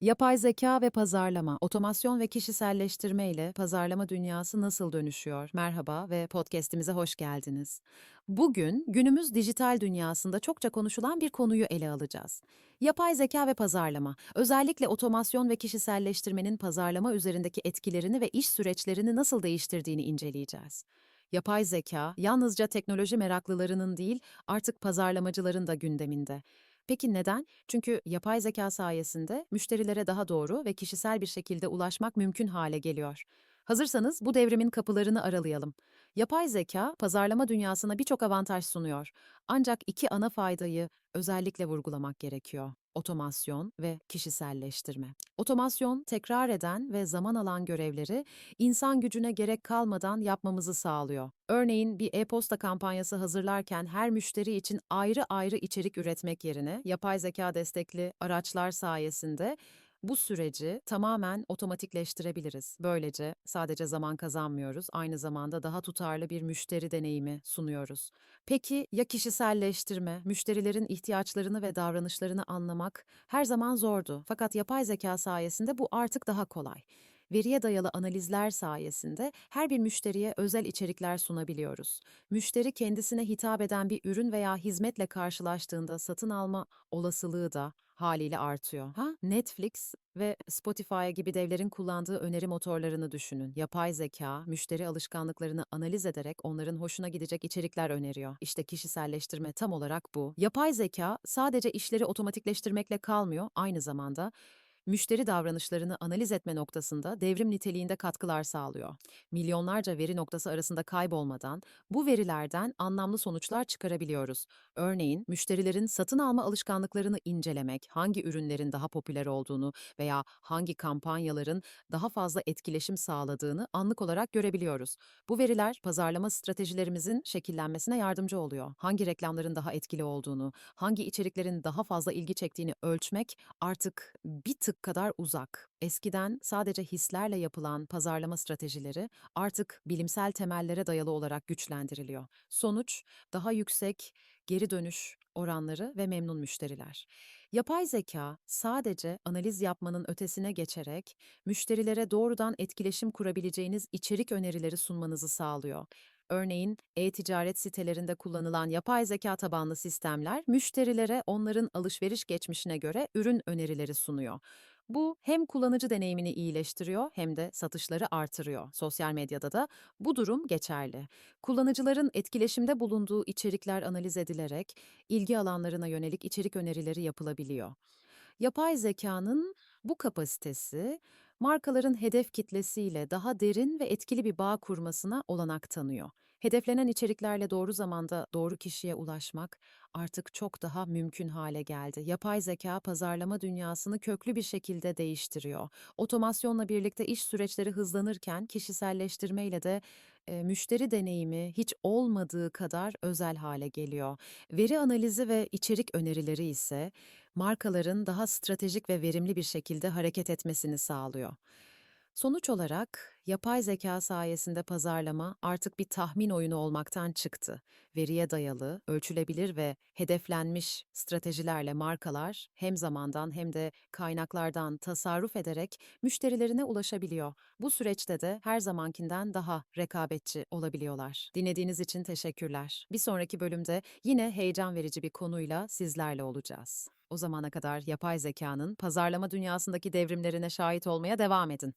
Yapay zeka ve pazarlama, otomasyon ve kişiselleştirme ile pazarlama dünyası nasıl dönüşüyor? Merhaba ve podcast'imize hoş geldiniz. Bugün günümüz dijital dünyasında çokça konuşulan bir konuyu ele alacağız. Yapay zeka ve pazarlama, özellikle otomasyon ve kişiselleştirmenin pazarlama üzerindeki etkilerini ve iş süreçlerini nasıl değiştirdiğini inceleyeceğiz. Yapay zeka, yalnızca teknoloji meraklılarının değil, artık pazarlamacıların da gündeminde. Peki neden? Çünkü yapay zeka sayesinde müşterilere daha doğru ve kişisel bir şekilde ulaşmak mümkün hale geliyor. Hazırsanız bu devrimin kapılarını aralayalım. Yapay zeka, pazarlama dünyasına birçok avantaj sunuyor. Ancak iki ana faydayı özellikle vurgulamak gerekiyor. Otomasyon ve kişiselleştirme. Otomasyon, tekrar eden ve zaman alan görevleri insan gücüne gerek kalmadan yapmamızı sağlıyor. Örneğin bir e-posta kampanyası hazırlarken her müşteri için ayrı ayrı içerik üretmek yerine yapay zeka destekli araçlar sayesinde bu süreci tamamen otomatikleştirebiliriz. Böylece sadece zaman kazanmıyoruz, aynı zamanda daha tutarlı bir müşteri deneyimi sunuyoruz. Peki ya kişiselleştirme, müşterilerin ihtiyaçlarını ve davranışlarını anlamak her zaman zordu. Fakat yapay zeka sayesinde bu artık daha kolay. Veriye dayalı analizler sayesinde her bir müşteriye özel içerikler sunabiliyoruz. Müşteri kendisine hitap eden bir ürün veya hizmetle karşılaştığında satın alma olasılığı da haliyle artıyor. Ha? Netflix ve Spotify gibi devlerin kullandığı öneri motorlarını düşünün. Yapay zeka, müşteri alışkanlıklarını analiz ederek onların hoşuna gidecek içerikler öneriyor. İşte kişiselleştirme tam olarak bu. Yapay zeka sadece işleri otomatikleştirmekle kalmıyor, aynı zamanda müşteri davranışlarını analiz etme noktasında devrim niteliğinde katkılar sağlıyor. Milyonlarca veri noktası arasında kaybolmadan bu verilerden anlamlı sonuçlar çıkarabiliyoruz. Örneğin müşterilerin satın alma alışkanlıklarını incelemek, hangi ürünlerin daha popüler olduğunu veya hangi kampanyaların daha fazla etkileşim sağladığını anlık olarak görebiliyoruz. Bu veriler pazarlama stratejilerimizin şekillenmesine yardımcı oluyor. Hangi reklamların daha etkili olduğunu, hangi içeriklerin daha fazla ilgi çektiğini ölçmek artık bir tık kadar uzak. Eskiden sadece hislerle yapılan pazarlama stratejileri artık bilimsel temellere dayalı olarak güçlendiriliyor. Sonuç daha yüksek geri dönüş oranları ve memnun müşteriler. Yapay zeka sadece analiz yapmanın ötesine geçerek müşterilere doğrudan etkileşim kurabileceğiniz içerik önerileri sunmanızı sağlıyor. Örneğin e-ticaret sitelerinde kullanılan yapay zeka tabanlı sistemler müşterilere onların alışveriş geçmişine göre ürün önerileri sunuyor. Bu hem kullanıcı deneyimini iyileştiriyor hem de satışları artırıyor. Sosyal medyada da bu durum geçerli. Kullanıcıların etkileşimde bulunduğu içerikler analiz edilerek ilgi alanlarına yönelik içerik önerileri yapılabiliyor. Yapay zekanın bu kapasitesi markaların hedef kitlesiyle daha derin ve etkili bir bağ kurmasına olanak tanıyor. Hedeflenen içeriklerle doğru zamanda doğru kişiye ulaşmak artık çok daha mümkün hale geldi. Yapay zeka pazarlama dünyasını köklü bir şekilde değiştiriyor. Otomasyonla birlikte iş süreçleri hızlanırken kişiselleştirmeyle de e, müşteri deneyimi hiç olmadığı kadar özel hale geliyor. Veri analizi ve içerik önerileri ise markaların daha stratejik ve verimli bir şekilde hareket etmesini sağlıyor. Sonuç olarak yapay zeka sayesinde pazarlama artık bir tahmin oyunu olmaktan çıktı. Veriye dayalı, ölçülebilir ve hedeflenmiş stratejilerle markalar hem zamandan hem de kaynaklardan tasarruf ederek müşterilerine ulaşabiliyor. Bu süreçte de her zamankinden daha rekabetçi olabiliyorlar. Dinlediğiniz için teşekkürler. Bir sonraki bölümde yine heyecan verici bir konuyla sizlerle olacağız. O zamana kadar yapay zekanın pazarlama dünyasındaki devrimlerine şahit olmaya devam edin.